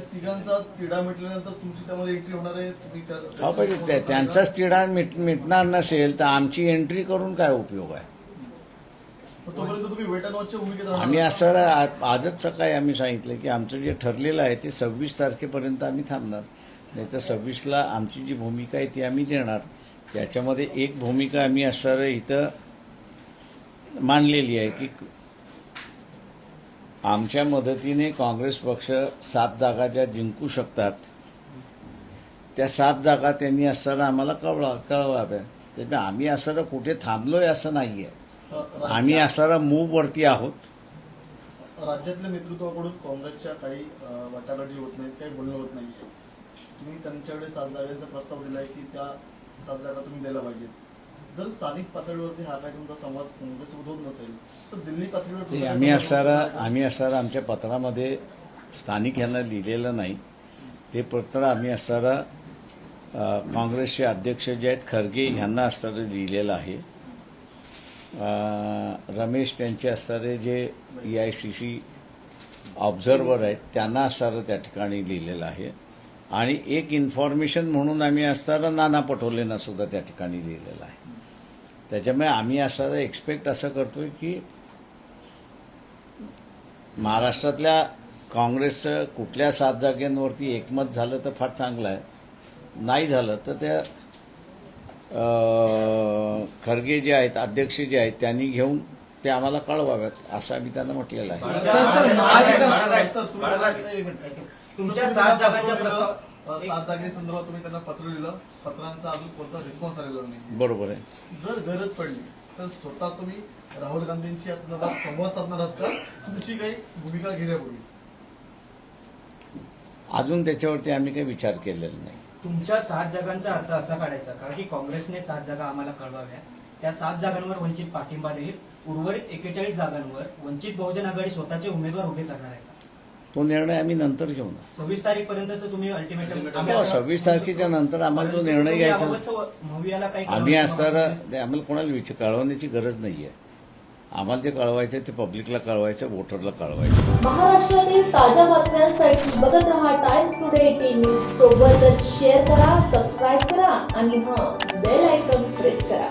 तिघांचा तिढा मिटल्यानंतर तुमची त्यामध्ये एंट्री होणार आहे तुम्ही त्या- हा पाहिजे त्या- त्यांचाच तिढा मिट मिटणार नसेल तर आमची एंट्री करून काय उपयोग आहे? मग तोपर्यंत तुम्ही वेट अँड वॉचच्या भूमिकेत राहणार. आम्ही असं आ- आजच सकाळी आम्ही सांगितलं की आमचं जे ठरलेलं आहे ते सव्वीस तारखेपर्यंत आम्ही थांबणार. नाही तर सव्वीसला आमची जी भूमिका आहे ती आम्ही देणार. त्याच्यामध्ये एक भूमिका आम्ही असणार इथं मांडलेली आहे की आमच्या मदतीने काँग्रेस पक्ष सात जागा ज्या जिंकू शकतात. त्या सात जागा त्यांनी असताना आम्हाला कळवा कळवाव्या. त्यामुळे आम्ही असताना कुठे थांबलोय असं नाही आहे आम्ही असताना मूववरती आहोत. राज्यातल्या नेतृत्वाकडून काँग्रेसच्या काही वाटाघाटी होत नाहीत काही बोलणं होत नाही तुम्ही त्यांच्याकडे सात जागांचा प्रस्ताव दिलाय की त्या सात जागा तुम्ही द्यायला पाहिजेत. जर स्थानिक पातळीवरती हा तुमचा होत नसेल तर दिल्ली पातळीवर आम्ही असणारा? आम्ही असणारा आमच्या पत्रामध्ये स्थानिक यांना लिहिलेलं नाही. ते पत्र आम्ही असणारा काँग्रेसचे अध्यक्ष जे आहेत खरगे यांना असणारं लिहिलेलं आहे. रमेश त्यांचे असणारे जे E I C C observer आहेत त्यांना असणारं त्या ठिकाणी लिहिलेलं आहे. आणि एक इन्फॉर्मेशन म्हणून आम्ही असणारा नाना पटोलेंना सुद्धा त्या ठिकाणी लिहिलेलं आहे. त्याच्यामुळे आम्ही असणारं एक्सपेक्ट असं करतोय की महाराष्ट्रातल्या काँग्रेसचं कुठल्या सात जागेंवरती एकमत झालं तर फार चांगलं आहे. नाही झालं तर त्या अं, खरगे जे आहेत अध्यक्ष जे आहेत त्यांनी घेऊन ते आम्हाला कळवाव्यात असं आम्ही त्यांना म्हटलेलं आहे. सात सात जागेसंदर्भात तुम्ही त्यांना पत्र लिहिलं. पत्रांचा अजून कोणता रिस्पॉन्स आलेला नाही. बरोबर आहे. जर गरज पडली तर स्वतः तुम्ही राहुल गांधींशी या संदर्भात संवाद साधणार आहात का? तुमची काही भूमिका घेण्यापूर्वी. अजून त्याच्यावरती आम्ही काही विचार केलेला नाही. तुमच्या सात जागांचा अर्थ असा काढायचा कारण की काँग्रेसने सात जागा आम्हाला कळवाव्या त्या सात जागांवर वंचित पाठिंबा देईल. उर्वरित एकेचाळीस जागांवर वंचित बहुजन आघाडी स्वतःचे उमेदवार उभे करणार आहे का? तो निर्णय आम्ही नंतर घेऊ ना सव्वीस तारीख पर्यंतच तुम्ही अल्टिमेटम हो, 26 तारखेच्या नंतर आम्हाला तो निर्णय घ्यायचा. आम्ही. ते आम्हाला कोणाला विचार कळवण्याची गरज नाही आहे आम्हाला ते कळवायचं आहे ते पब्लिकला कळवायचं वोटरला कळवायचं महाराष्ट्रातील ताज्या बातम्यांसाठी बघत रहा टाइम्स टुडे टीव्ही सोबतच शेअर करा सबस्क्राईब करा आणि हां बेल आयकॉन प्रेस करा